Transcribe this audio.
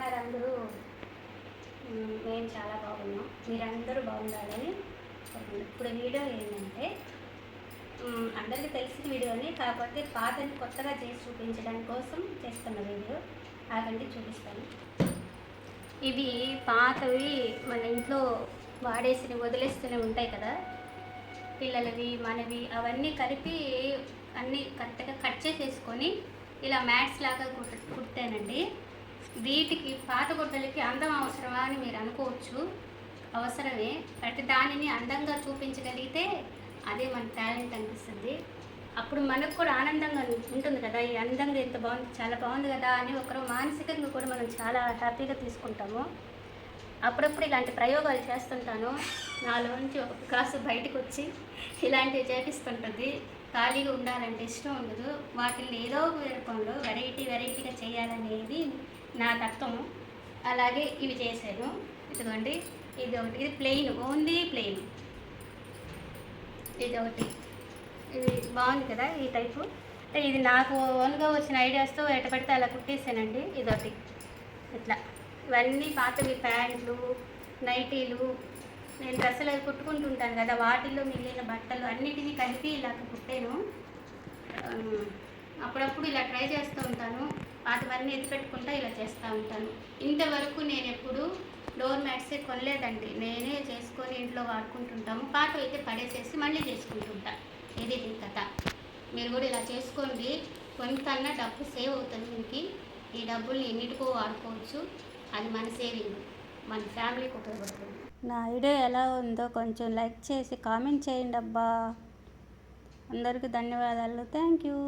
ఉన్నారు అందరూ మేము చాలా బాగున్నాం. మీరందరూ బాగుండాలని ఇప్పుడు వీడియో ఏంటంటే అందరికీ తెలిసిన వీడియోని కాకపోతే పాతని కొత్తగా చేసి చూపించడానికి కోసం చేస్తున్న వీడియో. ఆగండి చూపిస్తాను. ఇవి పాతవి మన ఇంట్లో వాడేసి వదిలేస్తూనే ఉంటాయి కదా. పిల్లలవి మనవి అవన్నీ కలిపి అన్నీ కరెక్ట్గా కట్ చేసేసుకొని ఇలా మ్యాట్స్ లాగా కుట్ కుట్టానండి. వీటికి పాత గుడ్డలకి అందం అవసరమా అని మీరు అనుకోవచ్చు. అవసరమే. ప్రతి దానిని అందంగా చూపించగలిగితే అదే మన టాలెంట్ అనిపిస్తుంది. అప్పుడు మనకు కూడా ఆనందంగా ఉంటుంది కదా. ఈ అందంగా ఎంత బాగుంది చాలా బాగుంది కదా అని ఒకరు మానసికంగా కూడా మనం చాలా హ్యాపీగా తీసుకుంటాము. అప్పుడప్పుడు ఇలాంటి ప్రయోగాలు చేస్తుంటాను. నాలో నుంచి ఒక కాసు బయటకు వచ్చి ఇలాంటివి చేపిస్తుంటుంది. ఖాళీగా ఉండాలంటే ఇష్టం ఉండదు. వాటిని ఏదో ఒక రూపంలో వెరైటీ వెరైటీగా చేయాలనేది నా తత్వం అలాగే ఇవి చేశాను ఇదిగోండి ఇది ఒకటి. ఇది ప్లెయిన్ ఓన్లీ ప్లెయిన్ ఇది ఒకటి. ఇది బాగుంది కదా ఈ టైపు అంటే ఇది నాకు ఓన్గా వచ్చిన ఐడియాస్తో ఎట పడితే అలా కుట్టేసానండి. ఇదొకటి. ఇట్లా. ఇవన్నీ పాతవి ప్యాంట్లు నైటీలు. నేను డ్రెస్సులు అవి కుట్టుకుంటుంటాను కదా వాటిల్లో మిగిలిన బట్టలు అన్నిటినీ కలిపి ఇలా కుట్టాను. అప్పుడప్పుడు ఇలా ట్రై చేస్తూ ఉంటాను. వాటివన్నీ ఎత్తి పెట్టుకుంటా ఇలా చేస్తూ ఉంటాను. ఇంతవరకు నేను ఎప్పుడు డోర్ మ్యాట్సే కొనలేదండి. నేనే చేసుకొని ఇంట్లో వాడుకుంటుంటాము. పాత అయితే పడేసేసి మళ్ళీ చేసుకుంటుంటా. ఇది దీని కథ. మీరు కూడా ఇలా చేసుకోండి. కొంతన్నా డబ్బు సేవ్ అవుతుంది మీకు ఈ డబ్బుల్ని ఎన్నిటికో వాడుకోవచ్చు. అది మన సేవింగ్. మన ఫ్యామిలీకి ఉపయోగపడుతుంది. నా ఐడియా ఎలా ఉందో కొంచెం లైక్ చేసి కామెంట్ చేయండి అబ్బా. అందరికీ ధన్యవాదాలు. Thank you.